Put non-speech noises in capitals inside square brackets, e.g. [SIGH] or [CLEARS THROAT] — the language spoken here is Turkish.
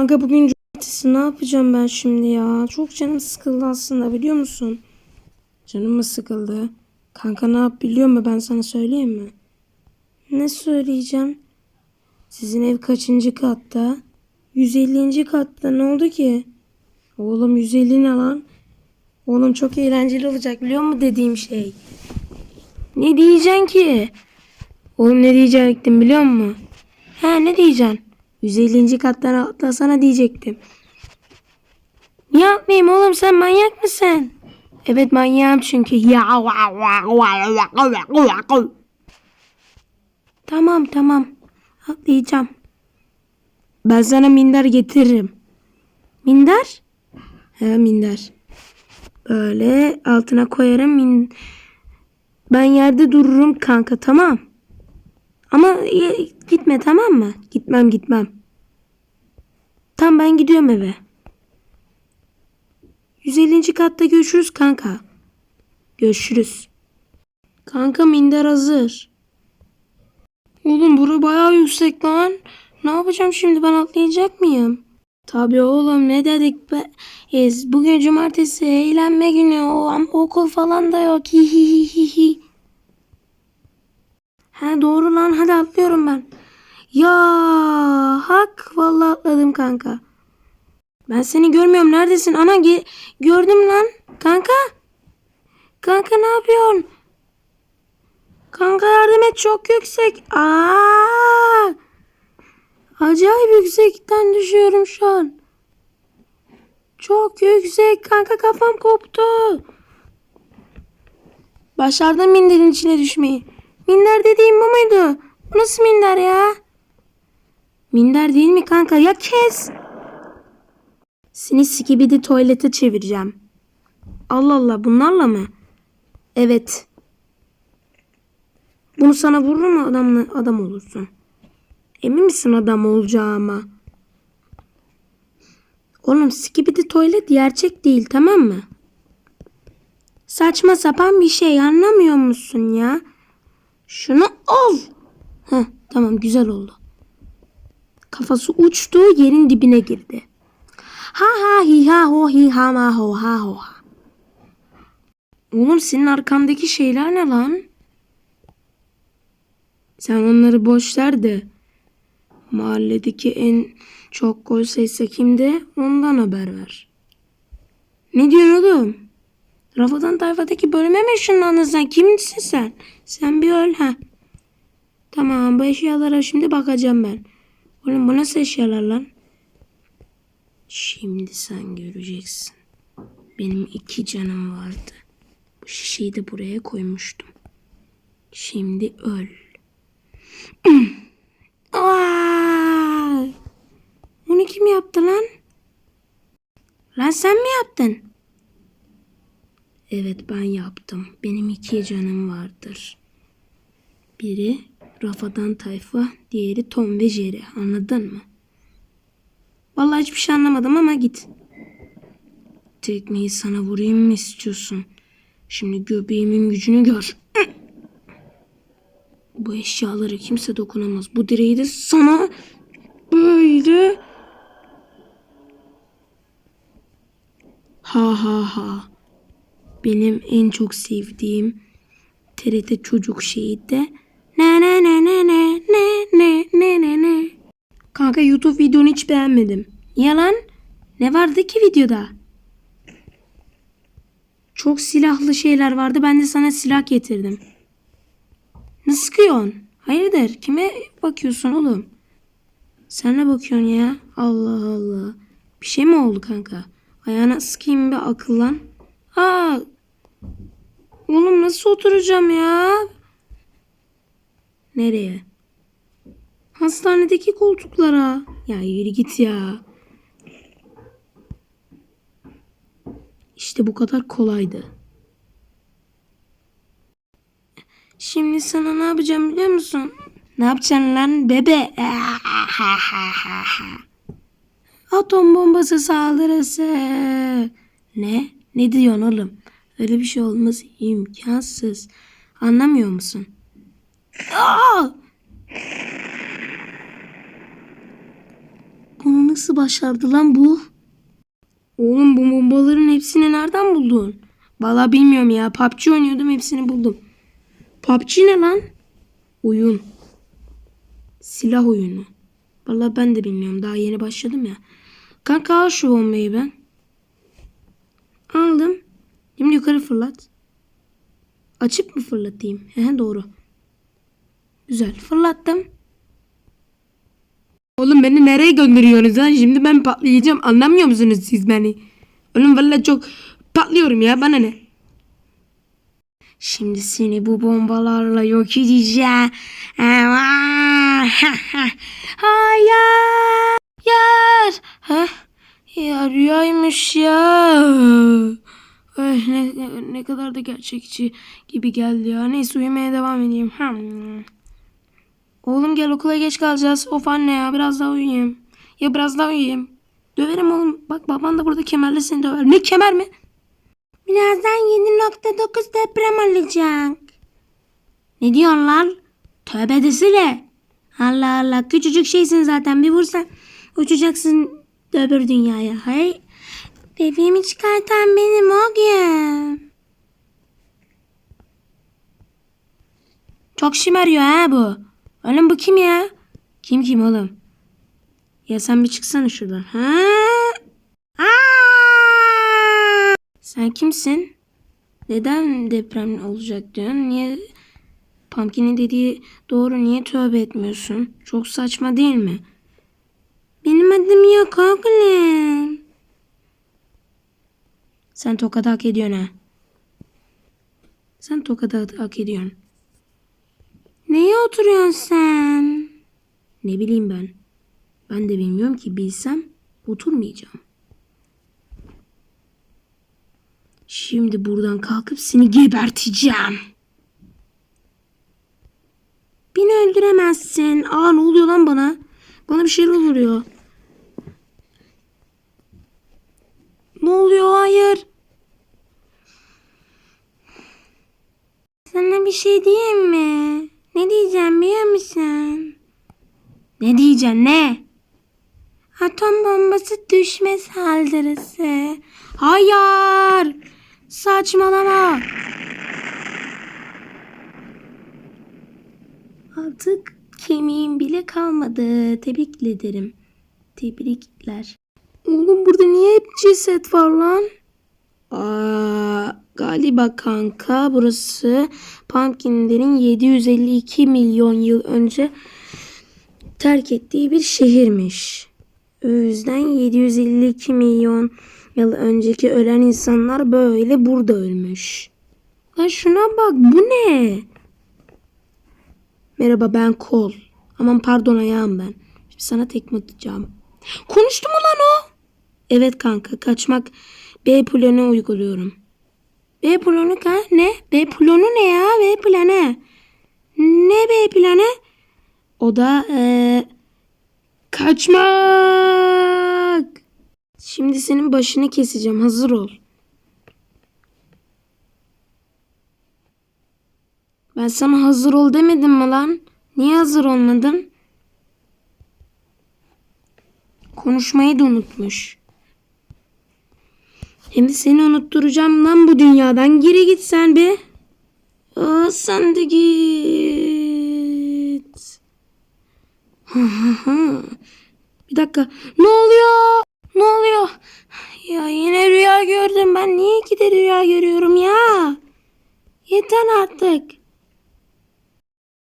Kanka bugün cumartesi ne yapacağım ben şimdi ya? Çok canım sıkıldı aslında biliyor musun? Canım mı sıkıldı? Kanka ne yap biliyor musun ben sana söyleyeyim mi? Ne söyleyeceğim? Sizin ev kaçıncı katta? 150. katta ne oldu ki? Oğlum 150 ne lan? Oğlum çok eğlenceli olacak biliyor musun dediğim şey? Ne diyeceksin ki? Oğlum ne diyecektim biliyor musun? He ne diyeceksin? 150. kattan atlasana diyecektim. Niye atmayayım oğlum sen manyak mısın? Evet manyağım çünkü. Tamam tamam. Atlayacağım. Ben sana minder getiririm. Minder? He minder. Böyle altına koyarım. Min... Ben yerde dururum kanka tamam. Ama e, gitme tamam mı? Gitmem gitmem. Tam ben gidiyorum eve. 150. katta görüşürüz kanka. Görüşürüz. Kanka minder hazır. Oğlum bura bayağı yüksek lan. Ne yapacağım şimdi ben atlayacak mıyım? Tabii oğlum ne dedik be? Ez, bugün cumartesi eğlenme günü o ama okul falan da yok. Hi Ha doğru lan hadi atlıyorum ben. Ya hak vallahi atladım kanka. Ben seni görmüyorum neredesin? Ana ge- gördüm lan. Kanka. Kanka ne yapıyorsun? Kanka yardım et çok yüksek. Aa! Acayip yüksekten düşüyorum şu an. Çok yüksek kanka kafam koptu. Başardım minderin içine düşmeyi. Minder dediğim bu muydu? Bu nasıl minder ya? Minder değil mi kanka? Ya kes. Seni sikibidi tuvalete çevireceğim. Allah Allah bunlarla mı? Evet. Bunu sana vururum mu adamla adam olursun. Emin misin adam olacağıma? Oğlum skibidi tuvalet gerçek değil tamam mı? Saçma sapan bir şey anlamıyor musun ya? Şunu al. Heh, tamam güzel oldu. Kafası uçtu yerin dibine girdi. Ha ha hi ha ho hi ha ma ho ha ho ha. Oğlum senin arkandaki şeyler ne lan? Sen onları boş ver de mahalledeki en çok gol sayısı kimde ondan haber ver. Ne diyorsun oğlum? Rafadan tayfadaki bölüme mi ışınlandın sen? Kimsin sen? Sen bir öl ha. Tamam bu eşyalara şimdi bakacağım ben. Oğlum bu nasıl eşyalar lan? Şimdi sen göreceksin. Benim iki canım vardı. Bu şişeyi de buraya koymuştum. Şimdi öl. [CLEARS THROAT] Aa! Onu kim yaptı lan? Lan sen mi yaptın? Evet ben yaptım. Benim iki canım vardır. Biri Rafadan Tayfa, diğeri Tom ve Jerry. Anladın mı? Vallahi hiçbir şey anlamadım ama git. Tekmeyi sana vurayım mı istiyorsun? Şimdi göbeğimin gücünü gör. [CLEARS THROAT] Bu eşyalara kimse dokunamaz. Bu direği de sana böyle ha ha ha. Benim en çok sevdiğim TRT çocuk şeyi de ne ne ne ne ne ne ne ne ne ne. Kanka YouTube videonu hiç beğenmedim. Yalan. Ne vardı ki videoda? Çok silahlı şeyler vardı. Ben de sana silah getirdim. Ne sıkıyorsun? Hayırdır? Kime bakıyorsun oğlum? Sen ne bakıyorsun ya? Allah Allah. Bir şey mi oldu kanka? Ayağına sıkayım bir akıllan. Aa! Oğlum nasıl oturacağım ya? Nereye? Hastanedeki koltuklara. Ya yürü git ya. İşte bu kadar kolaydı. Şimdi sana ne yapacağım biliyor musun? Ne yapacaksın lan bebe? [LAUGHS] Atom bombası saldırısı. Ne? Ne diyorsun oğlum? Öyle bir şey olmaz imkansız. Anlamıyor musun? Aa! Bunu nasıl başardı lan bu? Oğlum bu bombaların hepsini nereden buldun? Valla bilmiyorum ya. PUBG oynuyordum hepsini buldum. PUBG ne lan? Oyun. Silah oyunu. Valla ben de bilmiyorum. Daha yeni başladım ya. Kanka al şu bombayı ben. Aldım. Şimdi yukarı fırlat. Açıp mı fırlatayım? He doğru. Güzel. Fırlattım. Oğlum beni nereye gönderiyorsunuz lan? Şimdi ben patlayacağım. Anlamıyor musunuz siz beni? Oğlum valla çok patlıyorum ya. Bana ne? Şimdi seni bu bombalarla yok edeceğim. Hayır. Hayır. Ya rüyaymış ya. Ay, ne, ne kadar da gerçekçi gibi geldi ya. Neyse uyumaya devam edeyim. Hmm. Oğlum gel okula geç kalacağız. Of anne ya biraz daha uyuyayım. Ya biraz daha uyuyayım. Döverim oğlum. Bak baban da burada kemerle seni döver. Ne kemer mi? Birazdan 7.9 deprem olacak. Ne diyorsun lan? Tövbe desile. Allah Allah küçücük şeysin zaten bir vursan uçacaksın öbür dünyaya. Hay. Bebeğimi çıkartan benim o gün. Çok şımarıyor ha bu. Oğlum bu kim ya? Kim kim oğlum? Ya sen bir çıksana şuradan. Ha? Sen kimsin? Neden deprem olacak diyorsun? Niye Pumpkin'in dediği doğru niye tövbe etmiyorsun? Çok saçma değil mi? Benim adım yok oğlum. Sen tokat hak ediyorsun ha. Sen tokat hak ediyorsun. Neye oturuyorsun sen? Ne bileyim ben. Ben de bilmiyorum ki bilsem oturmayacağım. Şimdi buradan kalkıp seni geberteceğim. Beni öldüremezsin. Aa ne oluyor lan bana? Bana bir şeyler oluyor. Ne oluyor? Hayır. Sana bir şey diyeyim mi? Ne diyeceğim biliyor musun? Ne diyeceksin ne? Atom bombası düşme saldırısı. Hayır. Saçmalama. Artık kemiğim bile kalmadı. Tebrik ederim. Tebrikler. Oğlum burada niye hep ceset var lan? Aa, galiba kanka burası Pumpkinlerin 752 milyon yıl önce terk ettiği bir şehirmiş. O yüzden 752 milyon yıl önceki ölen insanlar böyle burada ölmüş. Lan şuna bak bu ne? Merhaba ben Kol. Aman pardon ayağım ben. Şimdi sana tekme atacağım. Konuştu mu lan o? Evet kanka kaçmak B planı uyguluyorum. B planı ka ne? B planı ne ya? B planı. Ne B planı? O da eee kaçmak. Şimdi senin başını keseceğim. Hazır ol. Ben sana hazır ol demedim mi lan? Niye hazır olmadın? Konuşmayı da unutmuş. Hem de seni unutturacağım lan bu dünyadan. Geri git sen be. Aa, sen de git. [LAUGHS] Bir dakika. Ne oluyor? Ne oluyor? Ya yine rüya gördüm ben. Niye iki de rüya görüyorum ya? Yeter artık.